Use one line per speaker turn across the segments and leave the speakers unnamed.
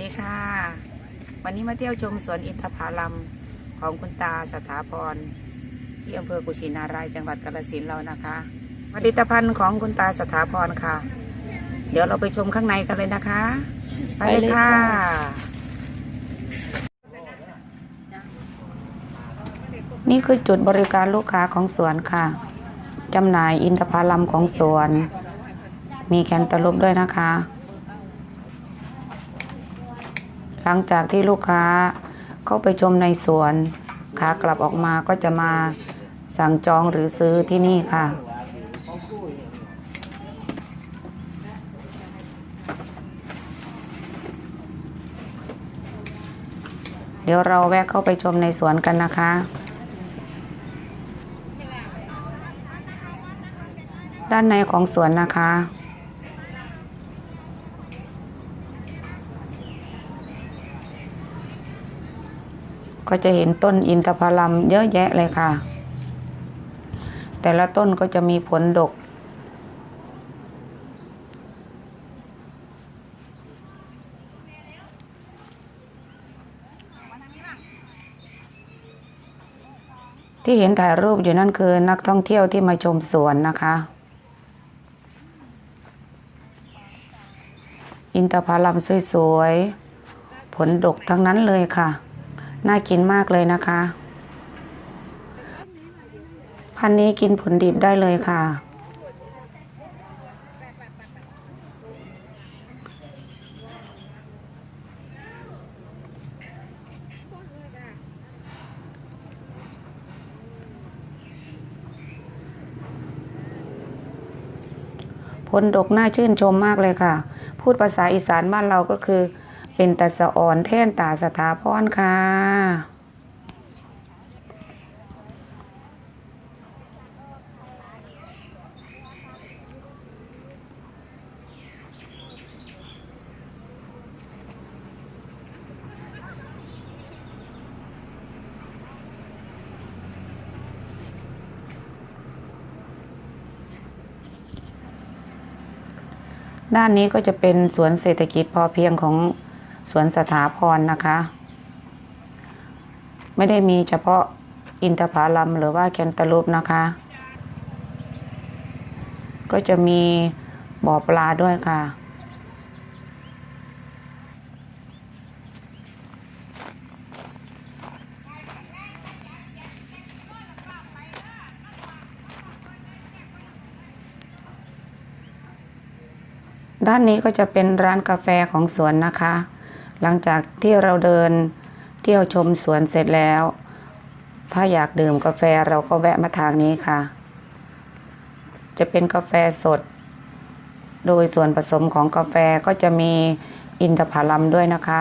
ดีค่ะ วันนี้มาเที่ยวชมสวนอินทผลัมของคุณตาสถาพร ที่อำเภอกุชินารายจังหวัดกาฬสินธุ์เรานะคะ ผลิตภัณฑ์ของคุณตาสถาพรค่ะ เดี๋ยวเราไปชมข้างในกันเลยนะคะ ไปเลยค่ะ นี่คือจุดบริการลูกค้าของสวนค่ะจำหน่ายอินทผลัมของสวน มีแคนตาลูปด้วยนะคะ หลังจากที่ลูกค้าเข้าไปชมในสวนขากลับออกมาก็จะมาสั่งจองหรือซื้อที่นี่ค่ะ เดี๋ยวเราแวะเข้าไปชมในสวนกันนะคะด้านในของสวนนะคะ ก็จะเห็นต้นอินทผลัมเยอะแยะเลยค่ะ แต่ละต้นก็จะมีผลดก ที่เห็นถ่ายรูปอยู่นั่นคือนักท่องเที่ยวที่มาชมสวนนะคะ อินทผลัมสวยๆ ผลดกทั้งนั้นเลยค่ะ น่ากินมากเลยนะคะ พันนี้กินผลดิบได้เลยค่ะ ผลดกน่าชื่นชมมากเลยค่ะ พูดภาษาอีสานบ้านเราก็คือ เป็นตาสะอ่อนแท่นตาสถาพรค่ะด้านนี้ก็จะเป็นสวนเศรษฐกิจพอเพียงของ สวนสถาพรนะคะ ไม่ได้มีเฉพาะอินทผลัมหรือว่าแคนตาลูปนะคะ ก็จะมีบ่อปลาด้วยค่ะด้านนี้ก็จะเป็นร้านกาแฟของสวนนะคะ หลังจากที่เราเดินเที่ยวชมสวนเสร็จแล้ว ถ้าอยากดื่มกาแฟเราก็แวะมาทางนี้ค่ะ จะเป็นกาแฟสด โดยส่วนผสมของกาแฟก็จะมีอินทผลัมด้วยนะคะ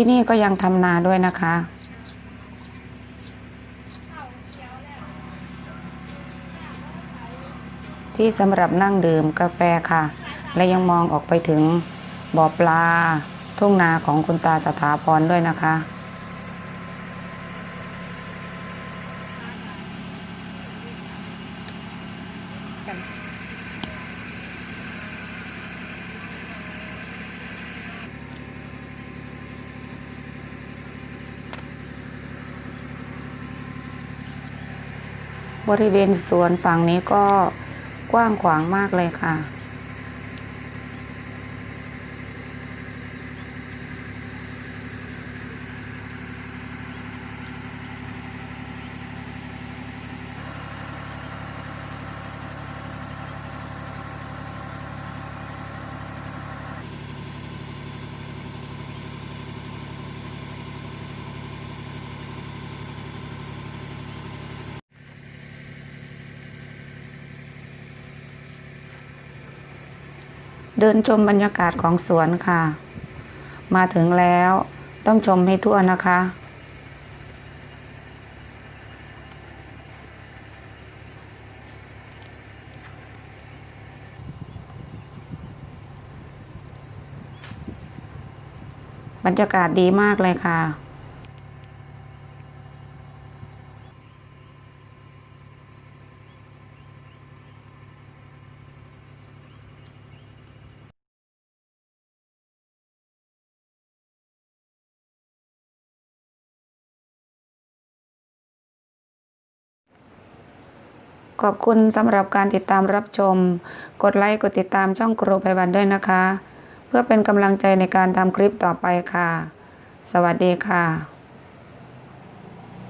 ที่นี่ก็ยังทำนาด้วยนะคะ ที่สำหรับนั่งดื่มกาแฟค่ะ และยังมองออกไปถึงบ่อปลา ทุ่งนาของคุณตาสถาพรด้วยนะคะ บริเวณสวนฝั่งนี้ก็กว้างขวางมากเลยค่ะ เดินชมบรรยากาศของสวนค่ะ มาถึงแล้วต้องชมให้ทั่วนะคะ บรรยากาศดีมากเลยค่ะ ขอบคุณสำหรับการติดตามรับชม กดไลค์ กดติดตามช่องครูไพวันด้วยนะคะ เพื่อเป็นกำลังใจในการทำคลิปต่อไปค่ะ สวัสดีค่ะ